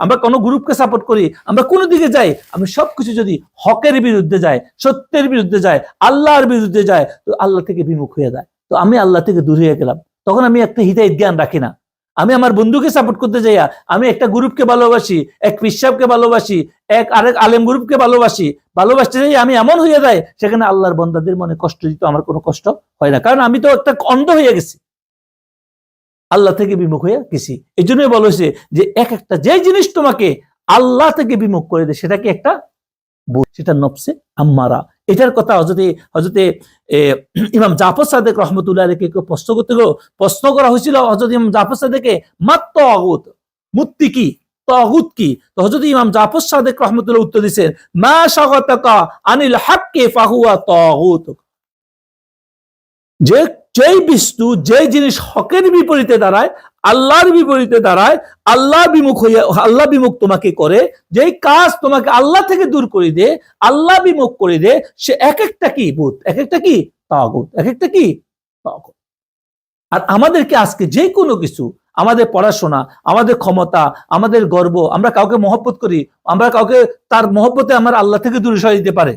আমরা কোনো গ্রুপকে সাপোর্ট করি, আমরা কোন দিকে যাই, আমি সবকিছু যদি হকের বিরুদ্ধে যায়, সত্যের বিরুদ্ধে যায়, আল্লাহর বিরুদ্ধে যায়, তো আল্লাহ থেকে বিমুখ হয়ে যায়। তো আমি আল্লাহ থেকে দূর হয়ে গেলাম। তখন আমি একটা হৃদয় জ্ঞান রাখি না। আমি আমার বন্ধুকে সাপোর্ট করতে যাইয়া, আমি একটা গ্রুপকে ভালোবাসি, এক পিসাবকে ভালোবাসি, এক আরেক আলেম গ্রুপকে ভালোবাসি। ভালোবাসতে যাই আমি এমন হয়ে যায় সেখানে আল্লাহর বন্দাদের মনে কষ্ট দিতে আমার কোনো কষ্ট হয় না। কারণ আমি তো একটা অন্ধ হয়ে গেছি। আল্লাহ থেকে বিমুখ হয়ে গেছি। এই জন্যই বলা হয়েছে যে এক একটা যে জিনিস তোমাকে আল্লাহ থেকে বিমুখ করে দেয়, সেটা কি একটা সেটা নফসে আম্মারা। এটার কথা হজরতে হজরতে ইমাম জাফর সাদেক রহমতুল্লাহ আলীকে কেউ প্রশ্ন করতে গেলো প্রশ্ন করা হয়েছিল হজরত ইমাম জাফর সাদেকে মাত্র অগুত মুক্তি কি? তগুত কি? তো হজরত ইমাম জাফর সাদেক রহমতুল্লাহ উত্তর দিচ্ছেন মা স্বাগতকা আনিল হাক্কে ফাহুয়া তগুত যে যেই বস্তু যে জিনিস হকের বিপরীতে দাঁড়ায়, আল্লাহর বিপরীতে দাঁড়ায়, আল্লাহ বিমুখ হইয়া, আল্লাহ বিমুখ তোমাকে করে, যেই কাজ তোমাকে আল্লাহ থেকে দূর করে দে, আল্লাহ বিমুখ করে দে, সে এক একটা কি? ভূত। এক একটা কি? তাগুত। এক একটা কি? তাগুত। আর আমাদেরকে আজকে যে কোনো কিছু, আমাদের পড়াশোনা, আমাদের ক্ষমতা, আমাদের গর্ব, আমরা কাউকে মহব্বত করি, আমরা কাউকে তার মহব্বতে আমার আল্লাহ থেকে দূরে সরিয়ে দিতে পারে।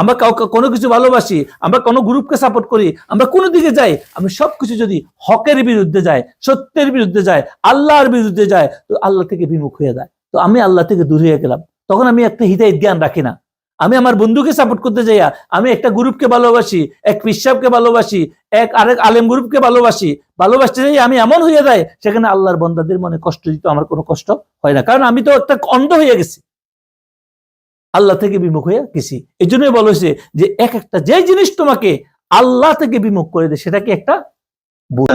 আমরা কাউকে কোনো কিছু ভালোবাসি, আমরা কোনো গ্রুপকে সাপোর্ট করি, আমরা কোনো দিকে যাই, আমি সবকিছু যদি হকের বিরুদ্ধে যায়, সত্যের বিরুদ্ধে যায়, আল্লাহর বিরুদ্ধে যায়, তো আল্লাহ থেকে বিমুখ হয়ে যায়। তো আমি আল্লাহ থেকে দূর হয়ে গেলাম। তখন আমি একটা হৃদয় জ্ঞান রাখি না। আমি আমার বন্ধুকে সাপোর্ট করতে যাইয়া, আমি একটা গ্রুপকে ভালোবাসি, এক পিসাবকে ভালোবাসি, এক আরেক আলেম গ্রুপকে ভালোবাসি। ভালোবাসতে যাই আমি এমন হয়ে যায় সেখানে আল্লাহর বন্দাদের মনে কষ্ট দিতে আমার কোনো কষ্ট হয় না। কারণ আমি তো একটা অন্ধ হয়ে গেছি। আল্লাহ থেকে বিমুখ হয়ে গেছি। এই জন্যই বলা হয়েছে যে এক একটা যে জিনিস তোমাকে আল্লাহ থেকে বিমুখ করে দেয়, সেটা কি একটা বুঝ